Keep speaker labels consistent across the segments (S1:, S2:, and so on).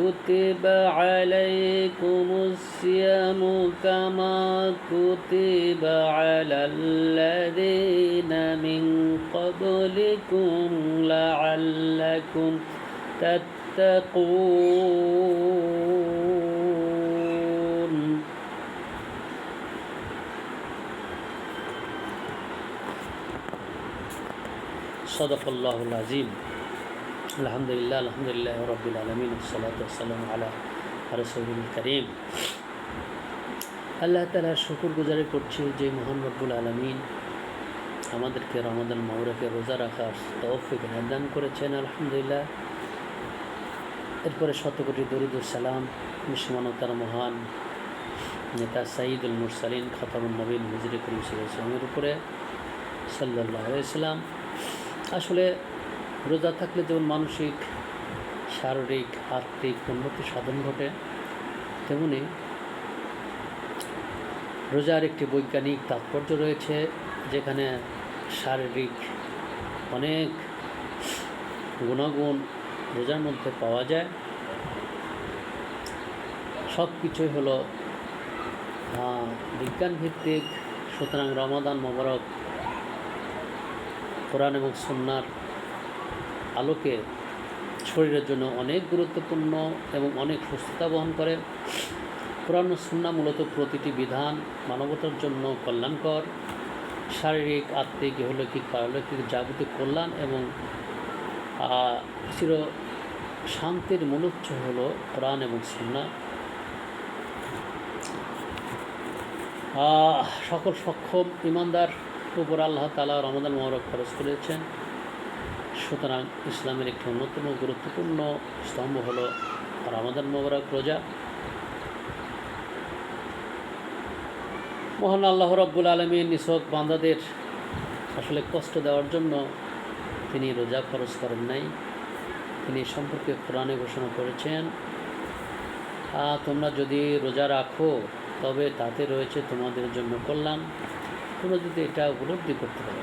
S1: كتب عليكم الصيام كما كتب على الذين من قبلكم لعلكم تتقون صدق الله العظيم. আলহামদুলিল্লাহ আলহামদুলিল্লাহ রবিল আলমিন সালাতাম আলা রসুল করিম। আল্লাহ তালার শুকুর গুজারি করছি যে মোহান রব্বুল আলমিন আমাদেরকে রমাদান মৌরাকে রোজা রাখার তৌফিক দান করেছেন, আলহামদুলিল্লাহ। এরপরে শতকোটি দরুদুল সালাম বিশ্বমানতার মহান নেতা সাঈদুল মুরসালিন খতামুল নবীন হুজরি করিম সাল্লামের উপরে সাল্লাহ ইসলাম আসলে রোজা থাকলে যেমন মানসিক, শারীরিক, আর্থিক উন্নতি সাধন ঘটে, তেমনি রোজার একটি বৈজ্ঞানিক তাৎপর্য রয়েছে যেখানে শারীরিক অনেক গুণাগুণ রোজার মধ্যে পাওয়া যায়। সব কিছুই হলো বিজ্ঞান ভিত্তিক সুতরাং রমাদান মোবারক, কোরআন এবং সন্ন্যার আলোকে শরীরের জন্য অনেক গুরুত্বপূর্ণ এবং অনেক সুস্থতা বহন করে। কোরআন সুন্না মূলত প্রতিটি বিধান মানবতার জন্য কল্যাণকর। শারীরিক, আত্মিক, ইহলৌকিক, পারলৌকিক, যাবতীয় কল্যাণ এবং চির শান্তির মূলোচ্ছ হল কোরআন এবং সুন্না। সকল সক্ষম ইমানদার উপর আল্লাহ তালা রমাদান মোহরক খরচ করেছেন। সুতরাং ইসলামের একটি অন্যতম গুরুত্বপূর্ণ স্তম্ভ হল রামাদান মোবারক রোজা। মহান আল্লাহ রব্বুল আলমী নিছক বান্দাদের আসলে কষ্ট দেওয়ার জন্য তিনি রোজা খরচ করেন নাই। তিনি সম্পর্কে কোরআনে ঘোষণা করেছেন তোমরা যদি রোজা রাখো, তবে তাতে রয়েছে তোমাদের জন্য কল্যাণ। তোমরা যদি এটা উপলব্ধি করতে পারো।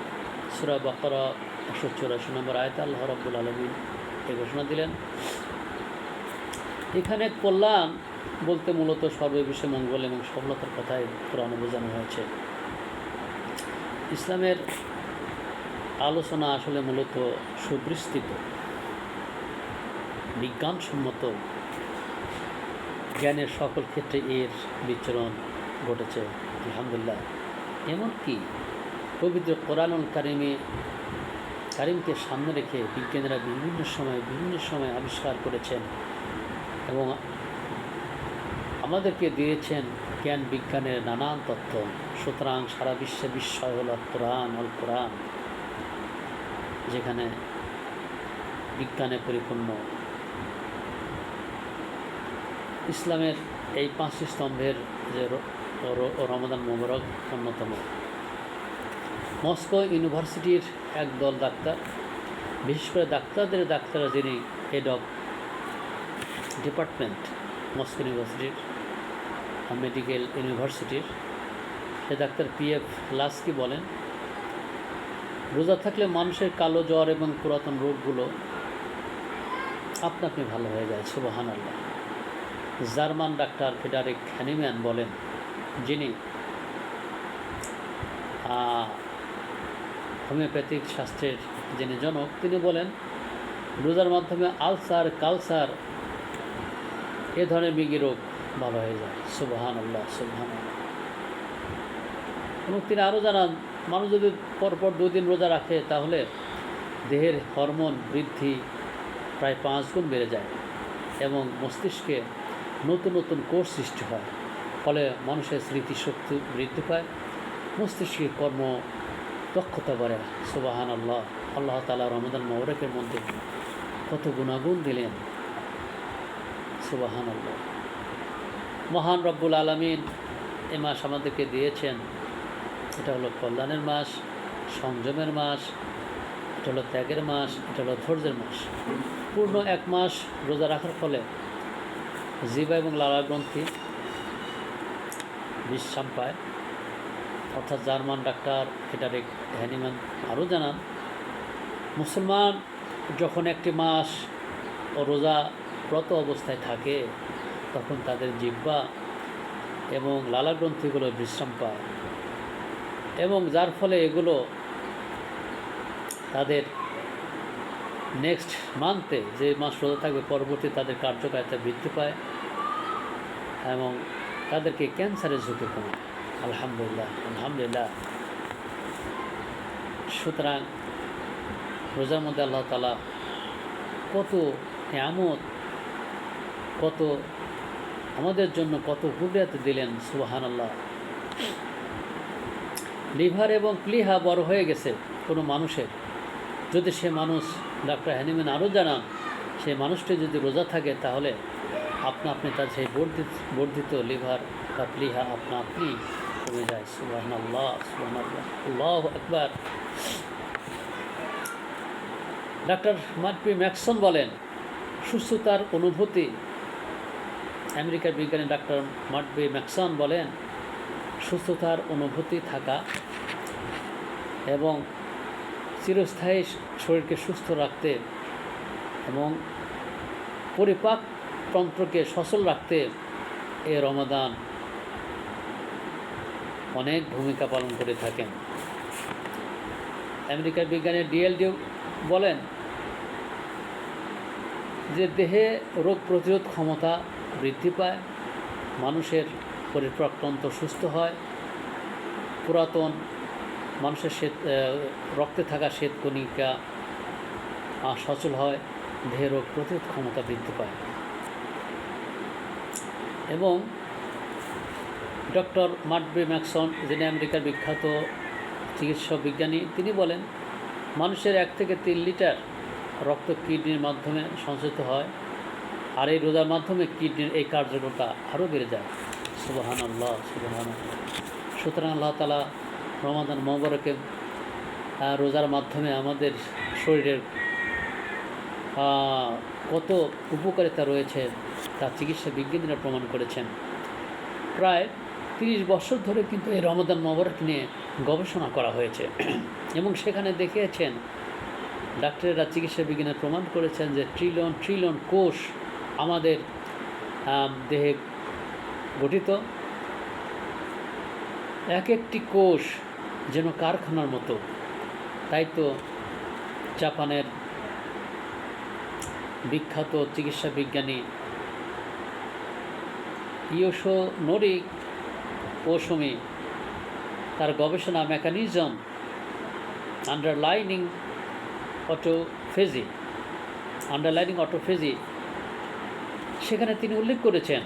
S1: সুরা বাকরা একশো চৌরাশি নম্বর আয়তা আল্লাহ রব্বুল আলমিন এই ঘোষণা দিলেন। এখানে কল্যাণ বলতে মূলত সর্ববিশ্বে মঙ্গল এবং সফলতার কথাই কোরআনে বোঝানো হয়েছে। ইসলামের আলোচনা আসলে মূলত সুবিস্তৃত বিজ্ঞানসম্মত, জ্ঞানের সকল ক্ষেত্রে এর বিচরণ ঘটেছে। আলহামদুলিল্লাহ। এমনকি পবিত্র কোরআনুল কারিমে কারিমকে সামনে রেখে বিজ্ঞানীরা বিভিন্ন সময় বিভিন্ন সময় আবিষ্কার করেছেন এবং আমাদেরকে দিয়েছেন জ্ঞান বিজ্ঞানের নানান তত্ত্ব। সুতরাং সারা বিশ্বে বিস্ময় হল কোরআন অল কোরআন যেখানে বিজ্ঞানে পরিপূর্ণ। ইসলামের এই পাঁচটি স্তম্ভের যে রমাদান মোবারক অন্যতম। মস্কো ইউনিভার্সিটির একদল ডাক্তার, বিশেষ করে ডাক্তারদের ডাক্তাররা যিনি হেড অফ ডিপার্টমেন্ট মস্কো ইউনিভার্সিটির মেডিকেল ইউনিভার্সিটির, সে ডাক্তার পি এফ লাস্কি বলেন, রোজা থাকলে মানুষের কালো জ্বর এবং পুরাতন রোগগুলো আপনা আপনি ভালো হয়ে যায় সুবাহান আল্লাহ জার্মান ডাক্তার ফেডারিক হ্যানিম্যান বলেন, যিনি হোমিওপ্যাথিক শাস্ত্রের যিনি জনক, তিনি বলেন, রোজার মাধ্যমে আলসার, কালসার, এ ধরনের মিগি রোগ ভালো হয়ে যায়। সুবাহান আল্লাহ সুবাহান এবং তিনি আরও জানান, মানুষ যদি পরপর দুদিন রোজা রাখে, তাহলে দেহের হরমোন বৃদ্ধি প্রায় পাঁচ গুণ বেড়ে যায় এবং মস্তিষ্কে নতুন নতুন কোষ সৃষ্টি হয়। ফলে মানুষের স্মৃতিশক্তি বৃদ্ধি পায়, মস্তিষ্কের কর্ম দক্ষতা বাড়ে। সুবাহান আল্লাহ আল্লাহ তালা রমদান মৌরকের মধ্যে কত গুণাগুণ দিলেন। সুবাহান আল্লাহ মহান রব্বুল আলমিন এ মাস আমাদেরকে দিয়েছেন। এটা হলো কল্যাণের মাস, সংযমের মাস, এটা হলো ত্যাগের মাস, এটা হলো ধৈর্যের মাস। পূর্ণ এক মাস রোজা রাখার ফলে জিবা এবং লালা গ্রন্থি বিশ্রাম পায়। অর্থাৎ জার্মান ডাক্তার ফেডারিক হ্যানিম্যান আরও জানান, মুসলমান যখন একটি মাস ও রোজা ব্রত অবস্থায় থাকে, তখন তাদের জিব্বা এবং লালা গ্রন্থিগুলো বিশ্রাম পায় এবং যার ফলে এগুলো তাদের নেক্সট মান্থে যে মাস রোজা থাকবে, পরবর্তী তাদের কার্যকারিতা বৃদ্ধি পায় এবং তাদেরকে ক্যান্সারের ঝুঁকি কমে আলহামদুলিল্লাহ আলহামদুলিল্লাহ। সুতরাং রোজার মধ্যে আল্লাহ তালা কত নিয়ামত, কত আমাদের জন্য কত হুরিয়াত দিলেন সুবাহান আল্লাহ লিভার এবং প্লিহা বড় হয়ে গেছে কোনো মানুষের। যদি সে মানুষ, ডাক্তার হ্যানিম্যান আরও জানান, সেই মানুষটি যদি রোজা থাকে তাহলে আপনা আপনি তার সেই বর্ধিত বর্ধিত লিভার বা প্লিহা আপনা আপনি কমে যায় সুবাহান আল্লাহ আল্লাহ আল্লাহ একবার ডাক্তার মার্পি ম্যাকসন বলেন, সুস্থতার অনুভূতি। আমেরিকার বিজ্ঞানী ডাক্তার মার্পি ম্যাকসন বলেন, সুস্থতার অনুভূতি থাকা এবং চিরস্থায়ী শরীরকে সুস্থ রাখতে এবং পরিপাক তন্ত্রকে সচল রাখতে এ রমাদান অনেক ভূমিকা পালন করে থাকেন। আমেরিকার বিজ্ঞানী ডিএলডিও বলেন যে দেহে রোগ প্রতিরোধ ক্ষমতা বৃদ্ধি পায়, মানুষের পরিপ্রাক্তন্ত্র সুস্থ হয়, পুরাতন মানুষের শ্বেত রক্তে থাকা শ্বেতকণিকা সচল হয়, দেহে রোগ প্রতিরোধ ক্ষমতা বৃদ্ধি পায়। এবং ডক্টর মার্টবি ম্যাকসন, যিনি আমেরিকার বিখ্যাত চিকিৎসা বিজ্ঞানী, তিনি বলেন, মানুষের এক থেকে তিন লিটার রক্ত কিডনির মাধ্যমে সঞ্চিত হয়, আর এই রোজার মাধ্যমে কিডনির এই কার্যক্রমটা আরও বেড়ে যায়। সুবাহান আল্লাহ সুবাহান সুতরাং আল্লাহ তালা রমাদান মহবরকে রোজার মাধ্যমে আমাদের শরীরের কত উপকারিতা রয়েছে তা চিকিৎসা বিজ্ঞানীরা প্রমাণ করেছেন। প্রায় তিরিশ বছর ধরে কিন্তু এই রমদান মহবরক নিয়ে গবেষণা করা হয়েছে। এবং সেখানে দেখিয়েছেন, ডাক্তারেরা চিকিৎসা বিজ্ঞানে প্রমাণ করেছেন যে ট্রিলিয়ন ট্রিলিয়ন কোষ আমাদের দেহে গঠিত। এক একটি কোষ যেন কারখানার মতো। তাই তো জাপানের বিখ্যাত চিকিৎসা বিজ্ঞানী ইয়োশো নোরি ওসমি তার গবেষণা mechanism underlining autophagy underlining autophagy সেখানে তিনি উল্লেখ করেছেন,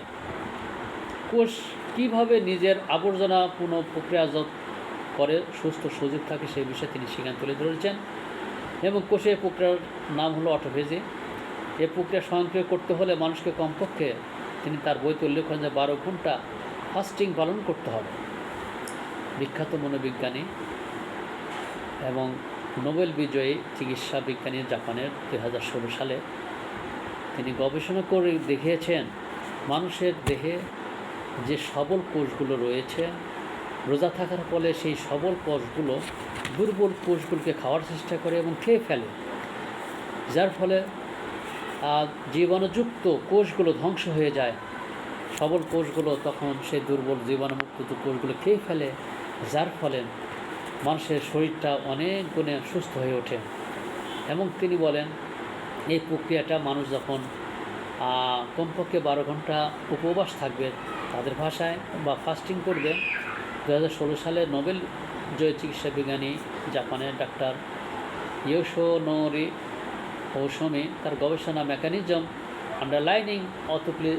S1: কোষ কীভাবে নিজের আবর্জনা পুনঃ প্রক্রিয়াজাত করে সুস্থ সজীব থাকে সেই বিষয়ে তিনি সেখানে তুলে ধরেছেন এবং কোষের প্রক্রিয়ার নাম হলো অটোফেজি এ প্রক্রিয়া স্বয়ংক্রিয় করতে হলে মানুষকে কমপক্ষে তিনি তার বইতে উল্লেখ করেন যে বারো ঘণ্টা ফাস্টিং পালন করতে হবে। বিখ্যাত মনোবিজ্ঞানী এবং নোবেল বিজয়ী চিকিৎসা বিজ্ঞানী জাপানের দুই হাজার ষোলো সালে তিনি গবেষণা করে দেখিয়েছেন, মানুষের দেহে যে সবল কোষগুলো রয়েছে, রোজা থাকার ফলে সেই সবল কোষগুলো দুর্বল কোষগুলোকে খাওয়ার চেষ্টা করে এবং খেয়ে ফেলে। যার ফলে জীবাণুযুক্ত কোষগুলো ধ্বংস হয়ে যায়। সবল কোষগুলো তখন সেই দুর্বল জীবাণুমুক্ত কোষগুলো খেয়ে ফেলে, যার ফলে মানুষের শরীরটা অনেক গুণে সুস্থ হয়ে ওঠে। এবং তিনি বলেন, এই প্রক্রিয়াটা মানুষ যখন কমপক্ষে বারো ঘণ্টা উপবাস থাকবে, তাদের ভাষায় বা ফাস্টিং করবে দু হাজার ষোলো সালে নোবেল জয় চিকিৎসা বিজ্ঞানী, জাপানের ডাক্তার ইয়োশো নোরি ঔসমি তার গবেষণা মেকানিজম আন্ডারলাইনিং অটোপ্লি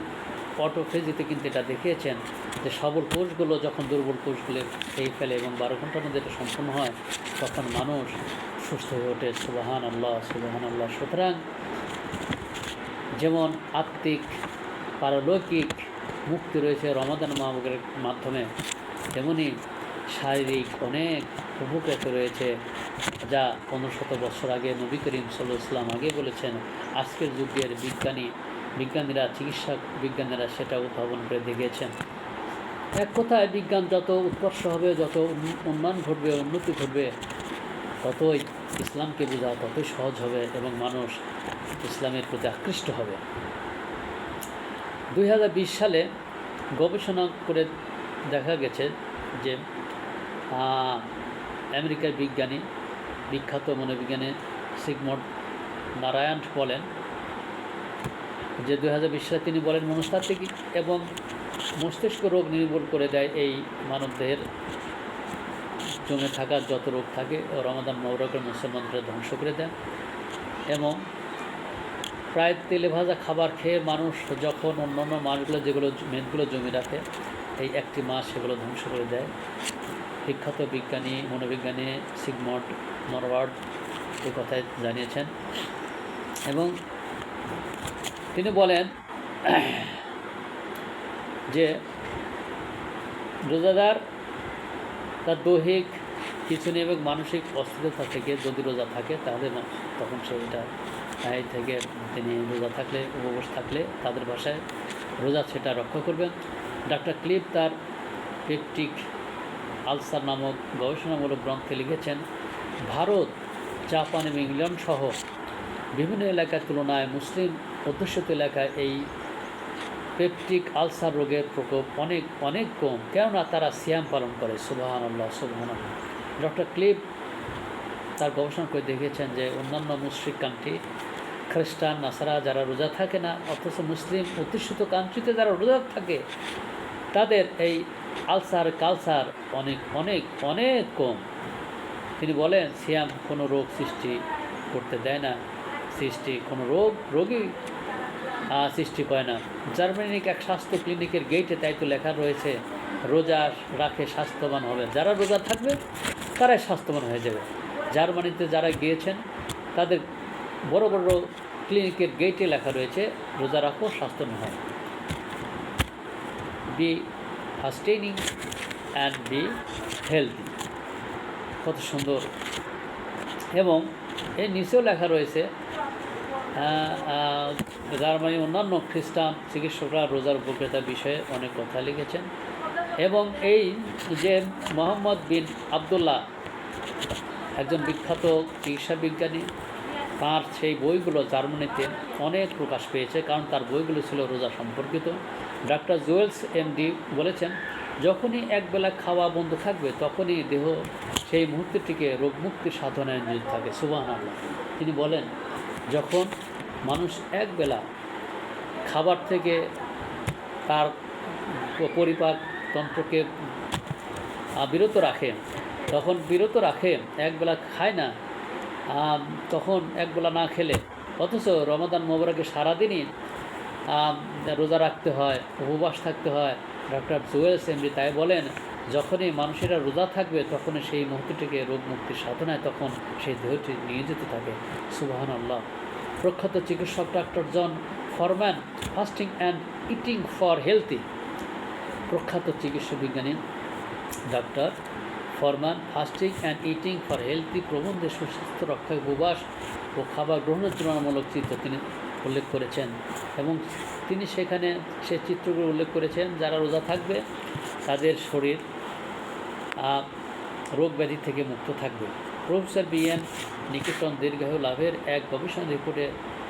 S1: অটোফেজিতে কিন্তু এটা দেখিয়েছেন যে সবল কোষগুলো যখন দুর্বল কোষগুলো খেয়ে ফেলে এবং বারো ঘণ্টার মধ্যে এটা সম্পূর্ণ হয়, তখন মানুষ সুস্থ হয়ে ওঠে। সুবাহান আল্লাহ সুবাহান আল্লাহ সুতরাং যেমন আত্মিক, পারলৌকিক মুক্তি রয়েছে রমাদান মাহবুবের মাধ্যমে, তেমনি শারীরিক অনেক উপকৃত রয়েছে যা পনেরো শত বছর আগে নবী করিম সাল্লাহ ইসলাম আগে বলেছেন, আজকের যুগের বিজ্ঞানী বিজ্ঞানীরা চিকিৎসা বিজ্ঞানীরা সেটা উদ্ভাবন করে দেখিয়েছেন। এক কথায় বিজ্ঞান যত উৎকর্ষ হবে, যত উন্নয়ন ঘটবে, উন্নতি ঘটবে, ততই ইসলামকে বোঝা ততই সহজ হবে এবং মানুষ ইসলামের প্রতি আকৃষ্ট হবে। দুই হাজার বিশ সালে গবেষণা করে দেখা গেছে যে আমেরিকার বিজ্ঞানী, বিখ্যাত মনোবিজ্ঞানী সিগমড নারায়ণ বলেন যে দু হাজার বিশ সালে তিনি বলেন, মনস্তাত্ত্বিক এবং মস্তিষ্ক রোগ নির্মূল করে দেয় এই মানবদেহের জমে থাকা যত রোগ থাকে রমাদান মৌরকের মুসলমানদের ধ্বংস করে দেয়। এবং প্রায় তেলে ভাজা খাবার খেয়ে মানুষ যখন অন্যান্য মাছগুলো, যেগুলো মেদগুলো জমি রাখে, এই একটি মাছ সেগুলো ধ্বংস করে দেয়। বিখ্যাত বিজ্ঞানী, মনোবিজ্ঞানী সিগমন্ড নরওয়ার্ড এই কথায় জানিয়েছেন। এবং তিনি বলেন যে রোজাদার তার দৈহিক খিচুনি এবং মানসিক অস্থিরতা থেকে যদি রোজা থাকে, তাহলে তখন সে এটা এই থেকে তিনি রোজা থাকলে, উপবাস থাকলে তাদের ভাষায় রোজা সেটা রক্ষা করবেন। ডাক্তার ক্লিপ তার পেপটিক আলসার নামক গবেষণামূলক গ্রন্থে লিখেছেন, ভারত, জাপান এবং ইংল্যান্ড সহ বিভিন্ন এলাকার তুলনায় মুসলিম অধ্যুষিত এলাকায় এই পেপটিক আলসার রোগের প্রকোপ অনেক অনেক কম। কেননা তারা সিয়াম পালন করে সুবাহান আল্লাহ সুবাহান ডক্টর ক্লিপ তার গবেষণা করে দেখিয়েছেন যে অন্যান্য মুসলিম কান্ট্রি, খ্রিস্টান, নাসারা যারা রোজা থাকে না, অথচ মুসলিম অধ্যুষিত কান্ট্রিতে যারা রোজা থাকে, তাদের এই আলসার কালসার অনেক অনেক অনেক কম। তিনি বলেন, সিয়াম কোনো রোগ সৃষ্টি করতে দেয় না। সৃষ্টি কোনো রোগ রোগী সৃষ্টি করে না। জার্মানিক এক স্বাস্থ্য ক্লিনিকের গেটে তাই তো লেখা রয়েছে, রোজা রাখে স্বাস্থ্যবান হবে। যারা রোজা থাকবে, তারাই স্বাস্থ্যবান হয়ে যাবে। জার্মানিতে যারা গিয়েছেন, তাদের বড় বড় ক্লিনিকের গেটে লেখা রয়েছে, রোজা রাখো স্বাস্থ্যবান হয়। Be fastening and be, healthy. কত সুন্দর। এবং এর নিচেও লেখা রয়েছে জার্মানি অন্যান্য খ্রিস্টান চিকিৎসকরা রোজার উপকৃতার বিষয়ে অনেক কথা লিখেছেন। এবং এই যে মোহাম্মদ বিন আবদুল্লাহ, একজন বিখ্যাত চিকিৎসা বিজ্ঞানী, তার সেই বইগুলো জার্মানিতে অনেক প্রকাশ পেয়েছে, কারণ তার বইগুলো ছিল রোজা সম্পর্কিত। ডাক্তার জুয়েলস এমডি বলেছেন, যখনই একবেলা খাওয়া বন্ধ থাকবে, তখনই দেহ সেই মুহূর্তটিকে রোগমুক্তির সাধনায় নিয়োজিত থাকে। সুবাহ তিনি বলেন যখন মানুষ একবেলা খাবার থেকে তার পরিপাক তন্ত্রকে বিরত রাখে, তখন বিরত রাখে, একবেলা খায় না তখন একবেলা না খেলে, অথচ রমাদান মোবারকে সারাদিনই রোজা রাখতে হয়, উপবাস থাকতে হয় ডক্টর জুয়েলস এমডি তাই বলেন যখনই মানুষেরা রোজা থাকবে, তখনই সেই মুহূর্তটিকে রোগ মুক্তির সাধনায় তখন সেই দেহটি যেতে থাকে। সুবাহান আল্লাহ প্রখ্যাত চিকিৎসক doctor John Forman fasting and eating for healthy. প্রখ্যাত চিকিৎসা বিজ্ঞানী doctor Forman fasting and eating for healthy প্রবন্ধে সুস্বাস্থ্য রক্ষায় উপবাস ও খাবার গ্রহণের তুলনামূলক চিত্র তিনি উল্লেখ করেছেন এবং তিনি সেখানে সে চিত্রগুলো উল্লেখ করেছেন, যারা রোজা থাকবে, তাদের শরীর রোগ ব্যাধি থেকে মুক্ত থাকবে। প্রফেসর বিএন নিকেতন দীর্ঘায়ু লাভের এক গবেষণা রিপোর্টে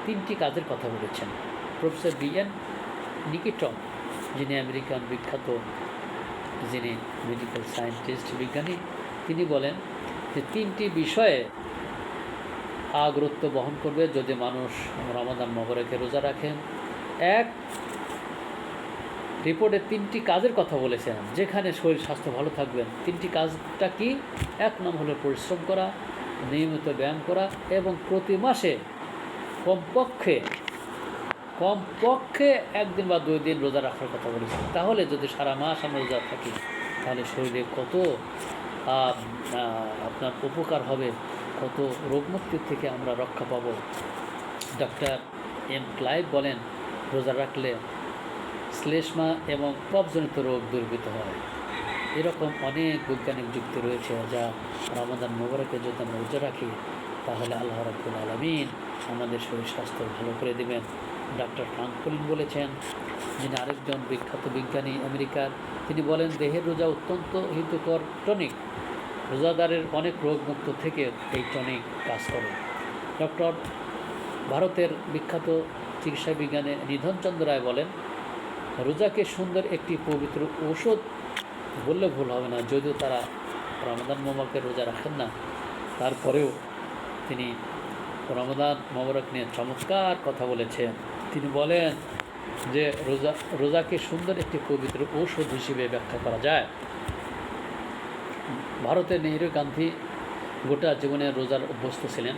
S1: তিনটি কাজের কথা বলেছেন। প্রফেসর বিএন নিকেটন যিনি আমেরিকান বিখ্যাত, যিনি মেডিকেল সায়েন্টিস্ট বিজ্ঞানী, তিনি বলেন যে তিনটি বিষয়ে আগ্রত্ব বহন করবে যদি মানুষ রমাদান মগরকে রোজা রাখেন। এক রিপোর্টে তিনটি কাজের কথা বলেছেন, যেখানে শরীর, স্বাস্থ্য ভালো থাকবেন। তিনটি কাজটা কি? এক নম্বর হলো পরিশ্রম করা, নিয়মিত ব্যায়াম করা এবং প্রতি মাসে কমপক্ষে কমপক্ষে একদিন বা দুই দিন রোজা রাখার কথা বলেছেন। তাহলে যদি সারা মাস আমরা রোজা থাকি, তাহলে শরীরে কত আপনার উপকার হবে, কত রোগমুক্তির থেকে আমরা রক্ষা পাবো। ডক্টর এম ক্লাইভ বলেন, রোজা রাখলে শ্লেষ্মা এবং কফজনিত রোগ দূরীভূত হয়। এরকম অনেক বৈজ্ঞানিক যুক্তি রয়েছে যা রামাদান মোবারকে যদি আমরা রোজা রাখি, তাহলে আল্লাহ রাব্বুল আলমিন আমাদের শরীর স্বাস্থ্য ভালো করে দেবেন। ডাক্তার ফ্রাঙ্কলিন বলেছেন, যিনি আরেকজন বিখ্যাত বিজ্ঞানী আমেরিকার, তিনি বলেন, দেহের রোজা অত্যন্ত হিতকর টনিক। রোজাদারের অনেক রোগ মুক্ত থেকে এই টনিক কাজ করে। ডক্টর ভারতের বিখ্যাত চিকিৎসা বিজ্ঞানী নিধনচন্দ্র রায় বলেন রোজাকে সুন্দর একটি পবিত্র ঔষধ বললে ভুল হবে না। যদিও তারা রমাদান মোবারকে রোজা রাখেন না, তারপরেও তিনি রমাদান মোবারক নিয়ে চমৎকার কথা বলেছেন। তিনি বলেন যে রোজা, রোজাকে সুন্দর একটি পবিত্র ঔষধ হিসেবে ব্যাখ্যা করা যায়। ভারতের নেহেরু গান্ধী গোটা জীবনে রোজার অভ্যস্ত ছিলেন।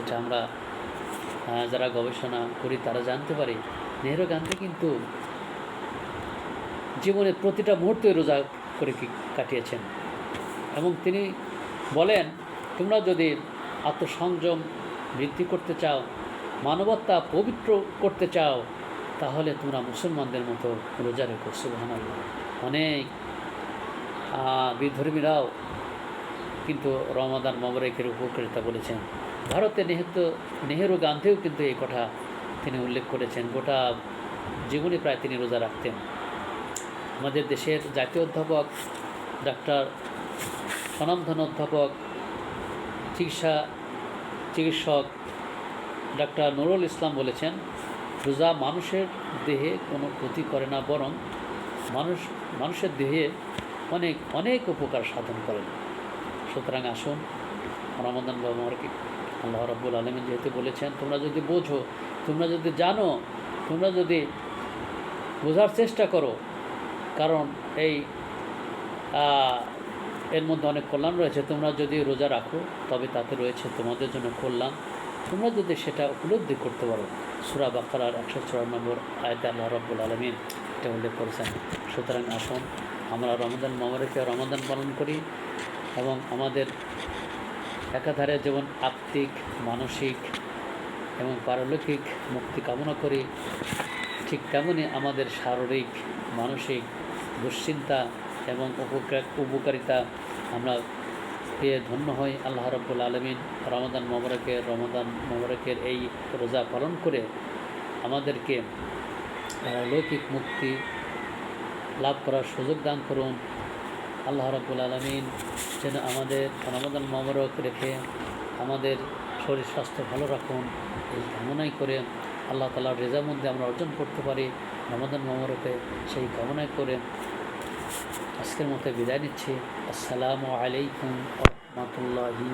S1: এটা আমরা যারা গবেষণা করি তারা জানতে পারি নেহেরু গান্ধী কিন্তু জীবনের প্রতিটা মুহূর্তে রোজা করে কাটিয়েছেন। এবং তিনি বলেন, তোমরা যদি আত্মসংযম বৃদ্ধি করতে চাও, মানবতা পবিত্র করতে চাও, তাহলে তোমরা মুসলমানদের মতো রোজা রেখো। সুবহান অনেক বিধর্মীরাও কিন্তু রমাদান মবরেকের উপকারিতা বলেছেন। ভারতে নেহেতু নেহেরু গান্ধীও কিন্তু এই কথা তিনি উল্লেখ করেছেন, গোটা জীবনে প্রায় তিনি রোজা রাখতেন। আমাদের দেশের জাতীয় অধ্যাপক ডাক্তার স্বনামধন অধ্যাপক, চিকিৎসা চিকিৎসক ডাক্তার নুরুল ইসলাম বলেছেন, রোজা মানুষের দেহে কোনো ক্ষতি করে না, বরং মানুষ, মানুষের দেহে অনেক অনেক উপকার সাধন করেন। সুতরাং আসুন, রমাদান বাবাকে আল্লাহ রব্বুল আলমিন যেহেতু বলেছেন, তোমরা যদি বোঝো তোমরা যদি জানো, তোমরা যদি বোঝার চেষ্টা করো, কারণ এই এর মধ্যে অনেক কল্যাণ রয়েছে, তোমরা যদি রোজা রাখো, তবে তাতে রয়েছে তোমাদের জন্য কল্যাণ। তোমরা যদি সেটা উপলব্ধি করতে পারো, সুরা বাকারার একশো চুরানব্বই আয়তে আল্লাহ রব্বুল আলমিন এটা উল্লেখ করেছেন। সুতরাং আসুন, আমরা রমাদান মামারেকে রমাদান পালন করি এবং আমাদের একাধারে যেমন আত্মিক, মানসিক এবং পারলৌকিক মুক্তি কামনা করি। ঠিক তেমনই আমাদের শারীরিক, মানসিক দুশ্চিন্তা এবং উপকার উপকারিতা আমরা পেয়ে ধন্য হই আল্লাহ রব্বুল আলমিন। রমাদান মোবারকের রমাদান মোবারকের এই রোজা পালন করে আমাদেরকে লৌকিক মুক্তি লাভ করার সুযোগ দান করুন। আল্লাহ রব্বুল আলমিন যেন আমাদের রমাদান মোবারক রেখে আমাদের শরীর, স্বাস্থ্য ভালো রাখুন। এই কামনাই করে আল্লাহ তালার মধ্যে আমরা অর্জন করতে পারি রমাদান মোবারকে। সেই কামনাই করে আজকের মতো বিদায় নিচ্ছি। আসসালামু আলাইকুম রহমতুল্লাহি